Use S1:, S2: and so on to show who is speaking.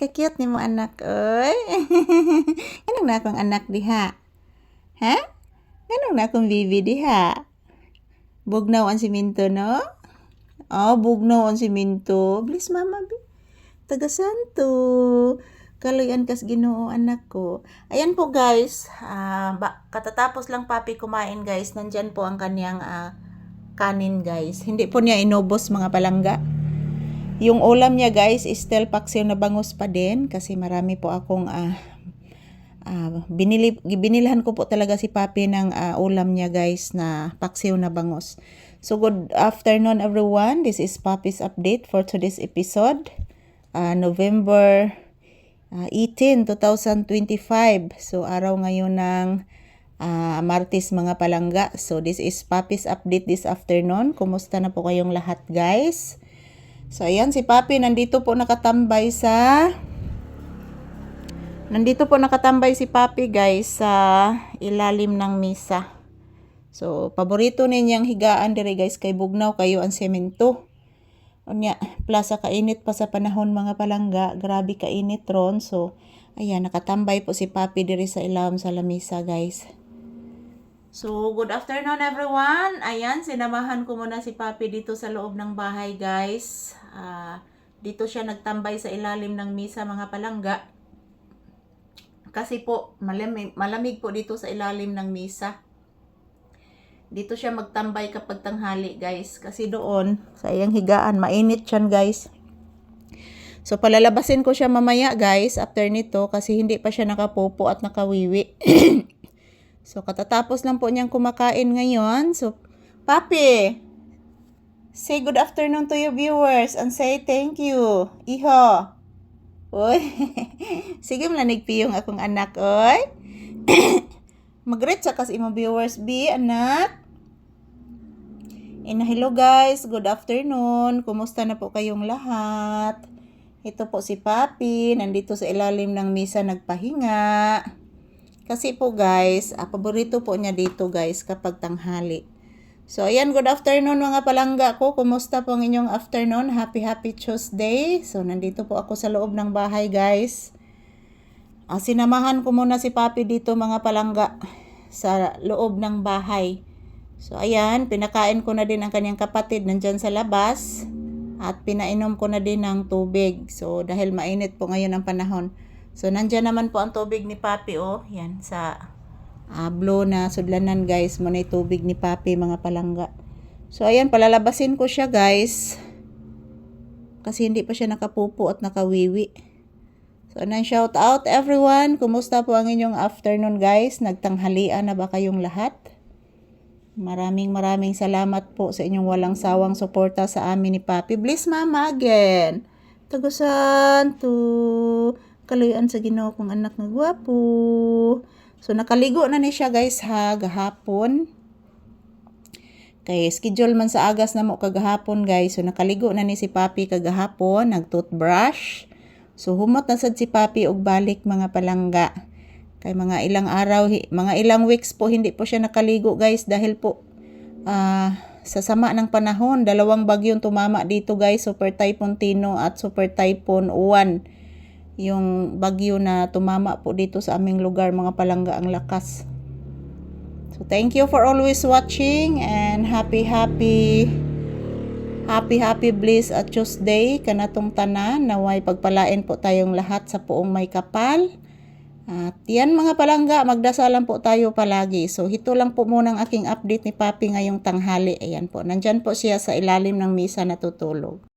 S1: Ka-cute ni mo anak, oy. Ganun na akong anak diha. Ha? Ganun na akong bibi diha. Bugnaw ang siminto, no? Oh, bugnaw ang siminto. Bilis mama, bi. Taga Santo. Kaloyan kas ginoo anak ko. Ayan po guys, ah, ba, katatapos lang papi kumain guys, nandyan po ang kanyang ah, kanin guys. Hindi po niya inubos mga palangga. Yung ulam niya guys is still paksiw na bangus pa din kasi marami po akong ah, ah, binili, binilhan ko po talaga si papi ng ah, ulam niya guys na paksiw na bangus. So good afternoon everyone. This is Papi's update for today's episode. Ah, November ah, 18, 2025. So araw ngayon ng ah, Martes mga palangga. So this is Papi's update this afternoon. Kumusta na po kayong lahat guys? So ayan si Papi nandito po nakatambay sa Nandito po nakatambay si Papi guys sa ilalim ng misa. So paborito ninyang higaan dire guys kay bugnaw kayo ang semento. Unya, plaza kainit pa sa panahon mga palangga, grabe kainit ron. So, ayan, nakatambay po si Papi diri sa ilalim sa lamisa, guys. So, good afternoon everyone. Ayan, sinamahan ko muna si Papi dito sa loob ng bahay, guys. Ah, dito siya nagtambay sa ilalim ng misa, mga palangga. Kasi po, malamig, malamig po dito sa ilalim ng misa dito siya magtambay kapag tanghali guys kasi doon sa iyang higaan mainit siyan guys so palalabasin ko siya mamaya guys after nito kasi hindi pa siya nakapopo at nakawiwi so katatapos lang po niyang kumakain ngayon so papi say good afternoon to your viewers and say thank you iho Uy, sige malanig piyong akong anak, oy. Mag-greet sa kas imong viewers, B, anak. And hello guys, good afternoon. Kumusta na po kayong lahat? Ito po si Papi, nandito sa ilalim ng misa nagpahinga. Kasi po guys, ah, paborito po niya dito guys kapag tanghali. So ayan, good afternoon mga palangga ko. Kumusta po ang inyong afternoon? Happy happy Tuesday. So nandito po ako sa loob ng bahay guys. Ah, sinamahan ko muna si Papi dito mga palangga sa loob ng bahay. So ayan, pinakain ko na din ang kanyang kapatid nandyan sa labas at pinainom ko na din ng tubig. So dahil mainit po ngayon ang panahon. So nandyan naman po ang tubig ni Papi oh, yan sa uh, blue na sudlanan guys, mo na tubig ni Papi mga palangga. So ayan, palalabasin ko siya guys. Kasi hindi pa siya nakapupo at nakawiwi. So, nang shout out everyone. Kumusta po ang inyong afternoon guys? Nagtanghalian na ba kayong lahat? Maraming maraming salamat po sa inyong walang sawang suporta sa amin ni Papi. Bless Mama again. Tagusan to. Kaluyan sa ginoo kong anak nga gwapo. So, nakaligo na ni siya guys ha, gahapon. Kay schedule man sa agas na mo kagahapon guys. So, nakaligo na ni si Papi kagahapon. Nag-toothbrush. So humot na sad si Papi og balik mga palangga. Kay mga ilang araw, mga ilang weeks po hindi po siya nakaligo guys dahil po uh, sa sama ng panahon, dalawang bagyong tumama dito guys, Super Typhoon Tino at Super Typhoon Uwan. Yung bagyo na tumama po dito sa aming lugar mga palangga ang lakas. So thank you for always watching and happy happy Happy happy bliss at Tuesday kanatong tanan naway pagpalain po tayong lahat sa puong may kapal. At yan mga palangga, magdasalan po tayo palagi. So ito lang po muna ang aking update ni Papi ngayong tanghali. Ayan po, nandyan po siya sa ilalim ng misa natutulog.